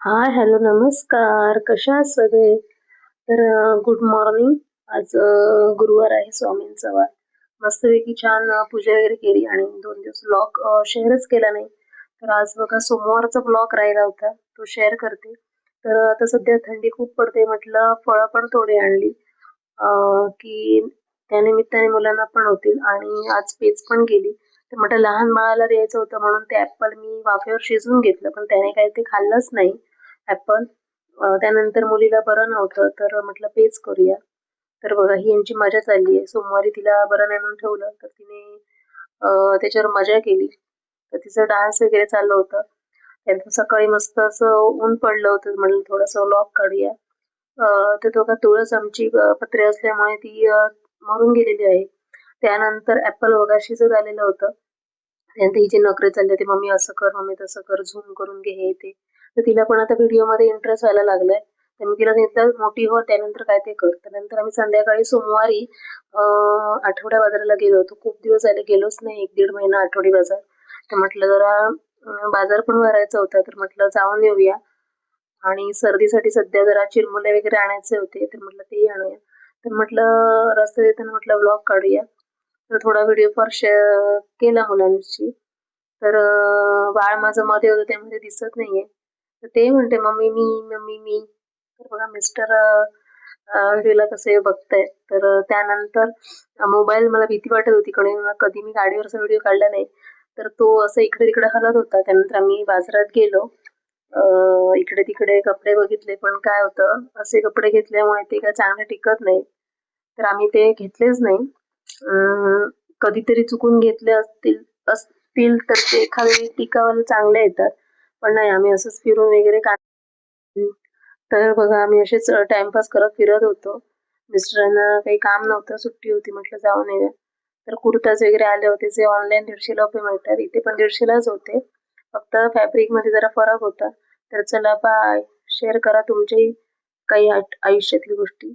Hi hello नमस्कार. कशा आहात सगळे? तर गुड मॉर्निंग आज गुरुवार आहे स्वामींचा वार मस्तपैकी छान पूजा वगैरे केली आणि दोन दिवस ब्लॉग शेअरच केला नाही. तर आज बघा सोमवारचा ब्लॉग राहिला होता. तो शेअर करते. तर आता सध्या थंडी खूप पडते. म्हटलं फळं पण थोडी आणली. की त्यानिमित्ताने मुलांना पण होतील. आणि आज पेज पण गेली तर म्हटलं लहान बाळाला द्यायचं होतं म्हणून ते ऍपल मी वाफेवर शिजवून घेतलं पण त्याने काही ते खाल्लंच नाही ऍपल त्यानंतर मुलीला बरं नव्हतं तर म्हटलं पेच करूया. तर बघा ही यांची मजा चालली आहे. सोमवारी तिला बरं नाही म्हणून ठेवलं तर तिने त्याच्यावर मजा केली. तर तिचं डान्स वगैरे चाललं होतं. त्यांचं सकाळी मस्त असं ऊन पडलं होतं म्हणलं थोडंसं व्लॉग काढूया. तर तो का तुळस आमची पत्रे असल्यामुळे ती मरून गेलेली आहे. त्यानंतर ऍपल वगैरे शिजत आलेलं होतं. त्यानंतर हिचे नखरे चालले ते मम्मी असं कर मम्मी तसं कर झूम करून घे हे ते. तर तिला पण आता व्हिडिओमध्ये इंटरेस्ट व्हायला लागलाय. तर मी तिला एकदा मोठी हो त्यानंतर काय ते कर. त्यानंतर आम्ही संध्याकाळी सोमवारी आठवड्या बाजाराला गेलो होतो. खूप दिवस झाले गेलोच नाही एक दीड महिना आठवडी बाजार. तर म्हटलं जरा बाजार पण भरायचा होता तर म्हटलं जाऊन येऊया. आणि सर्दीसाठी सध्या जरा चिरमुले वगैरे आणायचे होते तर म्हटलं तेही आणूया. तर म्हटलं रस्ते देताना म्हटलं ब्लॉग काढूया. थोडा व्हिडिओ फार शेअर केला मुलांशी. तर बाळ माझं मध्ये होतं त्यामध्ये दिसत नाहीये. तर ते म्हणते मम्मी मी मम्मी मी. तर बघा मिस्टर व्हिडिओला कसे बघतायत. तर त्यानंतर मोबाईल मला भीती वाटत होती. कडे कधी मी गाडीवरचा व्हिडिओ काढला नाही. तर तो असं इकडे तिकडे हलत होता. त्यानंतर आम्ही बाजारात गेलो. इकडे तिकडे कपडे बघितले पण काय होतं? असे कपडे घेतल्यामुळे ते काय चांगले टिकत नाही. तर आम्ही ते घेतलेच नाही. कधीतरी चुकून घेतले असतील असतील तर ते एखादे टिकावाला चांगले येतात. पण नाही आम्ही असंच फिरून वगैरे का तर बघा आम्ही असेच टाइमपास करत फिरत होतो. मिस्टरांना काही काम नव्हतं सुट्टी होती म्हटलं जाऊन येऊया. तर कुर्ताज वगैरे आले होते जे ऑनलाईन दीडशेला रुपये मिळतात इथे पण दीडशेलाच होते. फक्त फॅब्रिकमध्ये जरा फरक होता. तर चला बाय शेअर करा तुमच्याही काही आयुष्यातली गोष्टी.